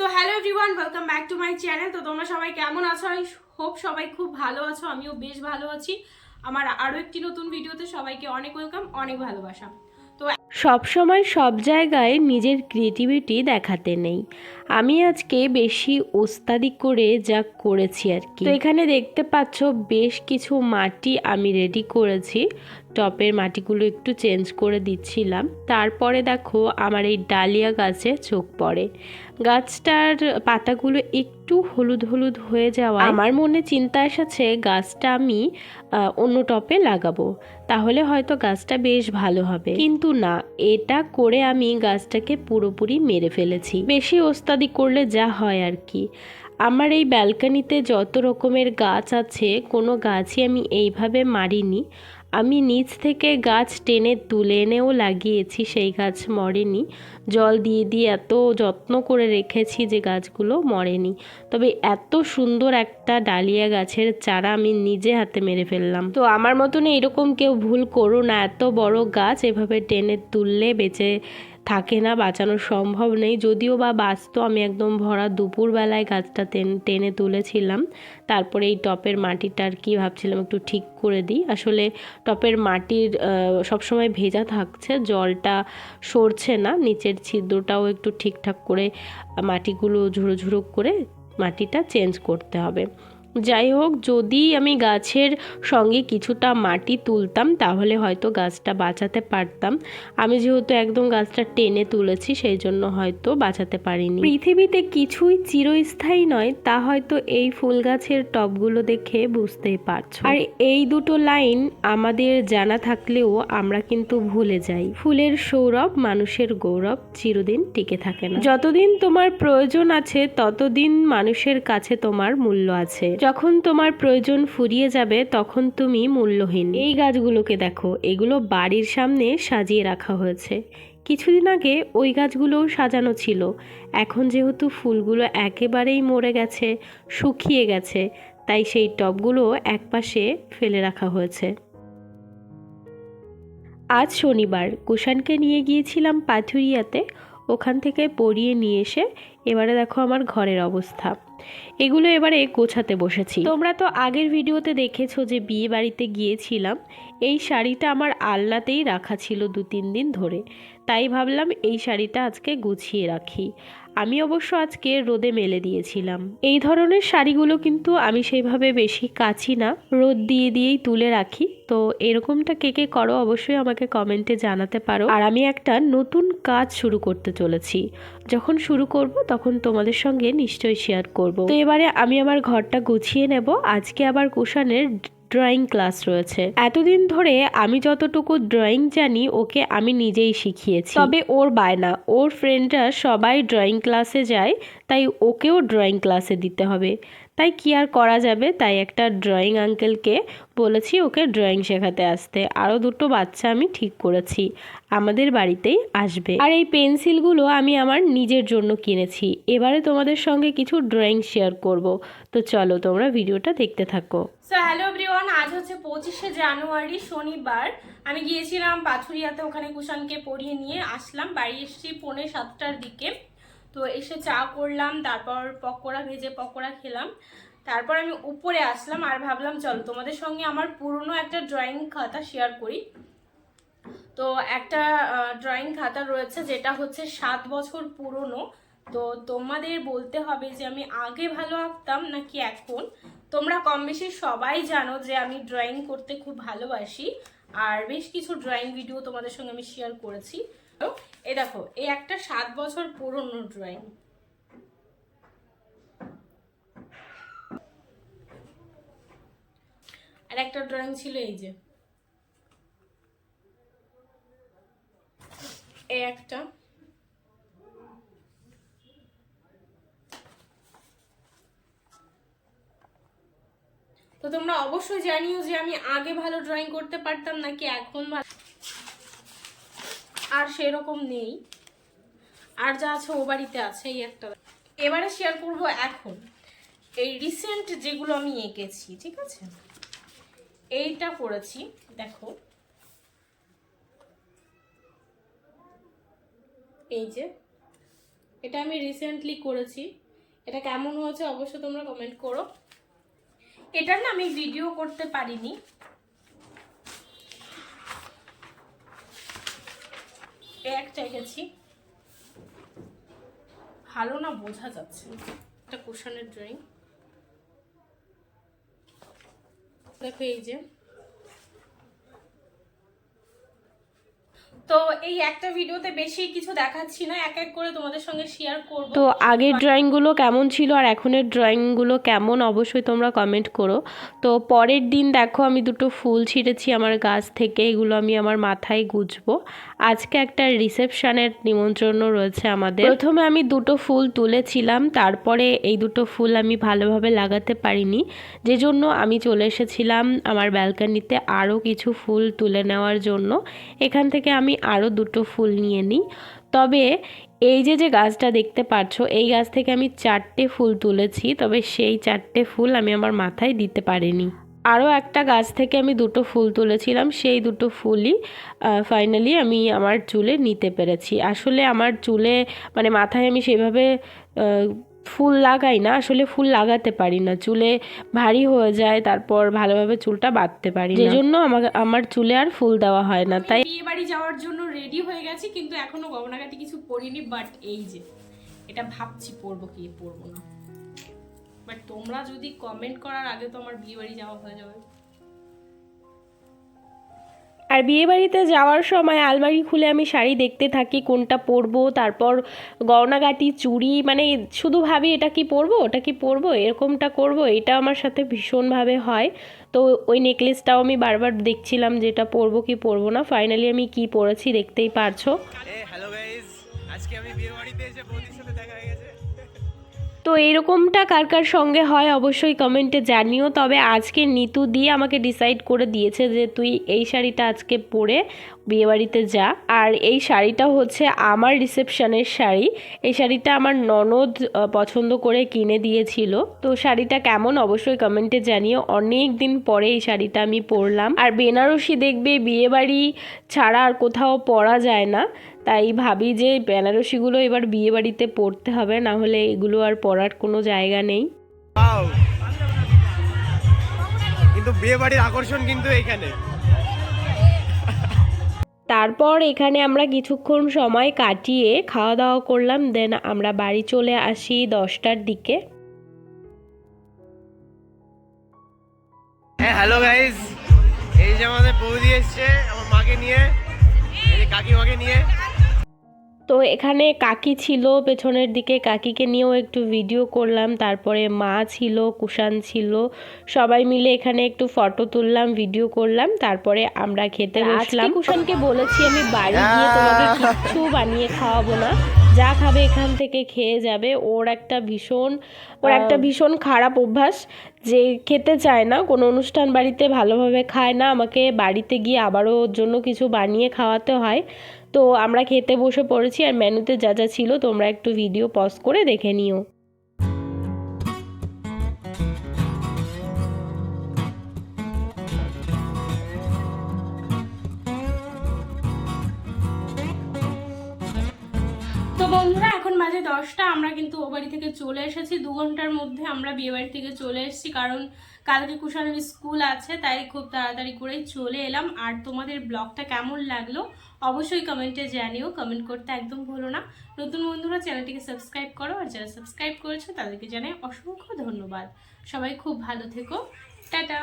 So hello everyone welcome back to my channel তো তোমরা সবাই কেমন আছো? আই হোপ সবাই খুব ভালো আছো, আমিও বেশ ভালো আছি। আমার আরও একটি নতুন ভিডিওতে সবাইকে অনেক ওয়েলকাম অনেক ভালোবাসা। তো সব সময় সব জায়গায় নিজের ক্রিয়েটিভিটি দেখাতে নেই। আমি আজকে বেশি ওস্তাদি করে যা করেছি আর কি। তো এখানে দেখতে পাচ্ছ, বেশ কিছু মাটি আমি রেডি করেছি। টপের মাটিগুলো একটু চেঞ্জ করে দিচ্ছিলাম। তারপরে দেখো আমার এই ডালিয়া গাছে চোখ পড়ে। গাছটার পাতাগুলো একটু হলুদ হলুদ হয়ে যাওয়া আমার মনে চিন্তা এসেছে গাছটা আমি অন্য টপে লাগাবো। তাহলে হয়তো গাছটা বেশ ভালো হবে। কিন্তু না, এটা করে আমি গাছটাকে পুরোপুরি মেরে ফেলেছি। বেশি ওস্তাদি করলে যা হয় আর কি। আমার এই ব্যালকানিতে যত রকমের গাছ আছে, কোনো গাছই আমি এইভাবে মারিনি। আমি নিচ থেকে গাছ টেনে তুলে এনেও লাগিয়েছি, সেই গাছ মরেনি। জল দিয়ে দিয়ে এত যত্ন করে রেখেছি যে গাছগুলো মরেনি। তবে এত সুন্দর একটা ডালিয়া গাছের চারা আমি নিজে হাতে মেরে ফেললাম। তো আমার মতন এরকম কেউ ভুল করো না, এত বড় গাছ এভাবে টেনে তুললে বেঁচে থাকে না, বাঁচানো সম্ভব নেই। যদিও বা বাঁচতো, আমি একদম ভরা দুপুরবেলায় গাছটা টেন- তুলেছিলাম। তারপরে এই টপের আর কি ভাবছিলাম, একটু ঠিক করে দিই। আসলে টপের মাটির সবসময় ভেজা থাকছে, জলটা সরছে না। নিচের ছিদ্রটাও একটু ঠিকঠাক করে মাটিগুলো ঝুড়ো ঝুড়ো করে মাটিটা চেঞ্জ করতে হবে। যাই হোক যদি আমি গাছের সঙ্গে কিছুটা মাটি তুলতাম তাহলে হয়তো গাছটা বাঁচাতে পারতাম। আমি যেহেতু একদম গাছটা টেনে তুলেছি সেই জন্য হয়তো বাঁচাতে পারিনি। পৃথিবীতে কিছুই চিরস্থায়ী নয় তা হয়তো এই ফুল গাছের টবগুলো দেখে বুঝতেই পারছ। আর এই দুটো লাইন আমাদের জানা থাকলেও আমরা কিন্তু ভুলে যাই। ফুলের সৌরভ মানুষের গৌরব চিরদিন টিকে থাকে না। যতদিন তোমার প্রয়োজন আছে ততদিন মানুষের কাছে তোমার মূল্য আছে। যখন তোমার প্রয়োজন ফুরিয়ে যাবে, তখন তুমি মূল্যহীন। এই গাছগুলোকে দেখো, এগুলো বাড়ির সামনে সাজিয়ে রাখা হয়েছে। কিছুদিন আগে ওই গাছগুলোও সাজানো ছিল। এখন যেহেতু ফুলগুলো একেবারেই মরে গেছে, শুকিয়ে গেছে, তাই সেই টবগুলো একপাশে ফেলে রাখা হয়েছে। আজ শনিবার, কুষাণকে নিয়ে গিয়েছিলাম পাথুরিয়াতে। ওখান থেকে পরিয়ে নিয়ে এসে, এবারে দেখো আমার ঘরের অবস্থা। এগুলো এবারে গোছাতে বসেছি। তোমরা তো আগের ভিডিওতে দেখেছ যে বিয়ে বাড়িতে গিয়েছিলাম, এই শাড়িটা আমার আল্লাতেই রাখা ছিল দু তিন দিন ধরে। তাই ভাবলাম এই শাড়িটা আজকে গুছিয়ে রাখি। আমি অবশ্য আজকে রোদে মেলে দিয়েছিলাম। এই ধরনের শাড়িগুলো কিন্তু আমি সেইভাবে বেশি কাছি না। রোদ দিয়ে দিয়েই তুলে রাখি। তো এরকমটা কে কে করো অবশ্যই আমাকে কমেন্টে জানাতে পারো। আর আমি একটা নতুন কাজ শুরু করতে চলেছি। যখন শুরু করব তখন তোমাদের সঙ্গে নিশ্চয়ই শেয়ার করব। তো এবারে আমি আমার ঘরটা গুছিয়ে নেব। আজকে আবার কুষাণের ড্রয়িং ক্লাস রয়েছে। এতদিন ধরে আমি যতটুকু ড্রয়িং জানি, ওকে আমি নিজেই শিখিয়েছি। তবে ওর বায়না, ওর ফ্রেন্ডরা সবাই ড্রয়িং ক্লাসে যায়, তাই ওকেও ড্রয়িং ক্লাসে দিতে হবে। তাই কি আর করা যাবে? তাই একটা ড্রয়িং আঙ্কেলকে বলেছি ওকে ড্রয়িং শেখাতে আসতে। আরও দুটো বাচ্চা আমি ঠিক করেছি। আমাদের বাড়িতেই আসবে। আর এই পেন্সিলগুলো আমি আমার নিজের জন্য কিনেছি। এবারে তোমাদের সঙ্গে কিছু ড্রয়িং শেয়ার করব। তো চলো তোমরা ভিডিওটা দেখতে থাকো। সো হ্যালো এভরিওয়ান আজ হচ্ছে পঁচিশে জানুয়ারি, শনিবার। আমি গিয়েছিলাম পাথুরিয়াতে ওখানে কুষাণকে পড়িয়ে নিয়ে। আসলাম, বাড়ি এসেছি পৌনে সাতটার দিকে। তো এসে চা করলাম, তারপর পকোড়া ভেজে পকোড়া খেলাম। তারপর আমি উপরে আসলাম আর ভাবলাম, চলো তোমাদের সঙ্গে আমার পুরনো একটা ড্রয়িং খাতা শেয়ার করি। তো একটা ড্রয়িং খাতা রয়েছে যেটা হচ্ছে সাত বছর পুরনো। তো তোমাদের বলতে হবে যে আমি আগে ভালো আঁকতাম নাকি এখন? তোমরা কম বেশি সবাই জানো যে আমি ড্রয়িং করতে খুব ভালোবাসি। আর বেশ কিছু ড্রয়িং ভিডিও তোমাদের সঙ্গে আমি শেয়ার করেছি। এই দেখো, এই একটা সাত বছর পুরনো ড্রয়িং আর একটা ড্রয়িং ছিল এই যে। এই একটা। তো তোমরা অবশ্যই জানিও যে আমি আগে ভালো ড্রয়িং করতে পারতাম নাকি এখন ভালো আর সেরকম নেই। আর যা আছে ও বাড়িতে আছে, এই একটা। এবারে শেয়ার করব এখন এই রিসেন্ট যেগুলো আমি এঁকেছি, ঠিক আছে? এইটা করেছি, দেখো। এই যে, এটা আমি রিসেন্টলি করেছি। এটা কেমন হয়েছে অবশ্যই তোমরা কমেন্ট করো। এটার না আমি ভিডিও করতে পারিনি। এ একটা গেছি ভালো না বোঝা যাচ্ছে। একটা কুশনের ড্রয়িং। দেখো এই যে। তো এই একটা ভিডিওতে বেশি কিছু দেখাচ্ছি না, এক এক করে তোমাদের সঙ্গে শেয়ার করব। তো আগের ড্রয়িংগুলো কেমন ছিল আর এখনের ড্রয়িংগুলো কেমন, অবশ্যই তোমরা কমেন্ট করো। তো পরের দিন দেখো আমি দুটো ফুল ছিঁড়েছি আমার গাছ থেকে, এগুলো আমি আমার মাথায় গুজবো। আজকে একটা রিসেপশনের নিমন্ত্রণ রয়েছে আমাদের। প্রথমে আমি দুটো ফুল তুলেছিলাম, তারপরে এই দুটো ফুল আমি ভালোভাবে লাগাতে পারিনি। যে জন্য আমি চলে এসেছিলাম আমার ব্যালকানিতে আরও কিছু ফুল তুলে নেওয়ার জন্য। এখান থেকে আমি আরও দুটো ফুল নিয়ে নিই। তবে এই যে যে গাছটা দেখতে পাচ্ছ, এই গাছ থেকে আমি চারটে ফুল তুলেছি, তবে সেই চারটে ফুল আমি আমার মাথায় দিতে পারিনি। আরও একটা গাছ থেকে আমি দুটো ফুল তুলেছিলাম, সেই দুটো ফুলই ফাইনালি আমি আমার চুলে নিতে পেরেছি। আসলে আমার চুলে মানে মাথায় আমি সেভাবে ফুল লাগাই না আসলে ফুল লাগাতে পারি না। চুলে ভারী হয়ে যায় তারপর ভালোভাবে চুলটা বাঁধতে পারি যে জন্য আমার আমার চুলে আর ফুল দেওয়া হয় না তাই বিয়ে বাড়ি যাওয়ার জন্য রেডি হয়ে গেছি কিন্তু এখনও গহনাগাটি কিছু পরিনি বাট এই যে এটা ভাবছি পরবো কি পরবো না। বাট তোমরা যদি কমেন্ট করার আগে তো আমার বিয়ে বাড়ি যাওয়া হয়ে যাবে। আর বিয়ে বাড়িতে যাওয়ার সময় আলমারি খুলে আমি শাড়ি দেখতে থাকি, কোনটা পরবো, তারপর গয়নাগাটি, চুড়ি মানে শুধু ভাবি এটা কি পরবো, ওটা কি পরবো, এরকমটা করব, এটা আমার সাথে ভীষণভাবে হয়। তো ওই নেকলেসটাও আমি বারবার দেখছিলাম যেটা পরবো কি পরবো না, ফাইনালি আমি কি পরেছি দেখতেই পারছ। হ্যালো আজকে আমি বিয়ে বাড়িতে এসে তো এরকমটা কার কার সঙ্গে হয় অবশ্যই কমেন্টে জানিও। তবে আজকে নিতু দিয়ে আমাকে ডিসাইড করে দিয়েছে যে তুই এই শাড়িটা আজকে পরে বিয়েবাড়িতে যা। আর এই শাড়িটা হচ্ছে আমার রিসেপশনের শাড়ি। এই শাড়িটা আমার ননদ পছন্দ করে কিনে দিয়েছিল। তো শাড়িটা কেমন অবশ্যই কমেন্টে জানিও। অনেক দিন পরে এই শাড়িটা আমি পরলাম। আর বেনারসি দেখবে বিয়েবাড়ি ছাড়া আর কোথাও পরা যায় না। তাই ভাবি যে বেনারসিগুলো এবার বিয়ে বাড়িতে পরতে হবে না হলে এগুলো আর পরার কোনো জায়গা নেই। কিন্তু বিয়ে বাড়ির আকর্ষণ কিন্তু এখানে। তারপর এখানে আমরা কিছুক্ষণ সময় কাটিয়ে খাওয়া দাওয়া করলাম দেন আমরা বাড়ি চলে আসি দশটার দিকে। হ্যাঁ হ্যালো গাইস! এই যে আমাদের বৌদি এসছে আমার মাকে নিয়ে কাকিমাকে নিয়ে। তো এখানে কাকি ছিল পেছনের দিকে। কাকিকে নিয়েও একটু ভিডিও করলাম। তারপরে মা ছিল কুষাণ ছিল। সবাই মিলে এখানে একটু ফটো তুললাম ভিডিও করলাম। তারপরে আমরা খেতে বসলাম। কুষাণকে বলেছি আমি বাড়ি গিয়ে তোমাকে কিচ্ছু বানিয়ে খাওয়াবো না। যা খাবে এখান থেকে খেয়ে যাবে। ওর একটা ভীষণ ওর একটা ভীষণ খারাপ অভ্যাস। যে খেতে চায় না কোনো অনুষ্ঠান বাড়িতে ভালোভাবে খায় না। আমাকে বাড়িতে গিয়ে আবারও ওর জন্য কিছু বানিয়ে খাওয়াতে হয়। তো আমরা খেতে বসে পড়েছি আর মেনুতে যা যা ছিল তোমরা একটু ভিডিও পজ করে দেখে নিও। বাজে দশটা আমরা কিন্তু ও বাড়ি থেকে চলে এসেছি। দু ঘণ্টার মধ্যে আমরা বিয়ে বাড়ি থেকে চলে এসেছি, কারণ কালকে কুষাণের স্কুল আছে, তাই খুব তাড়াতাড়ি করেই চলে এলাম। আর তোমাদের ব্লগটা কেমন লাগল অবশ্যই কমেন্টে জানিও, কমেন্ট করতে একদম ভুলো না। নতুন বন্ধুরা, চ্যানেলটিকে সাবস্ক্রাইব করো, আর যারা সাবস্ক্রাইব করেছ তাদেরকে জানাই অসংখ্য ধন্যবাদ। সবাই খুব ভালো থেকো। টাটা!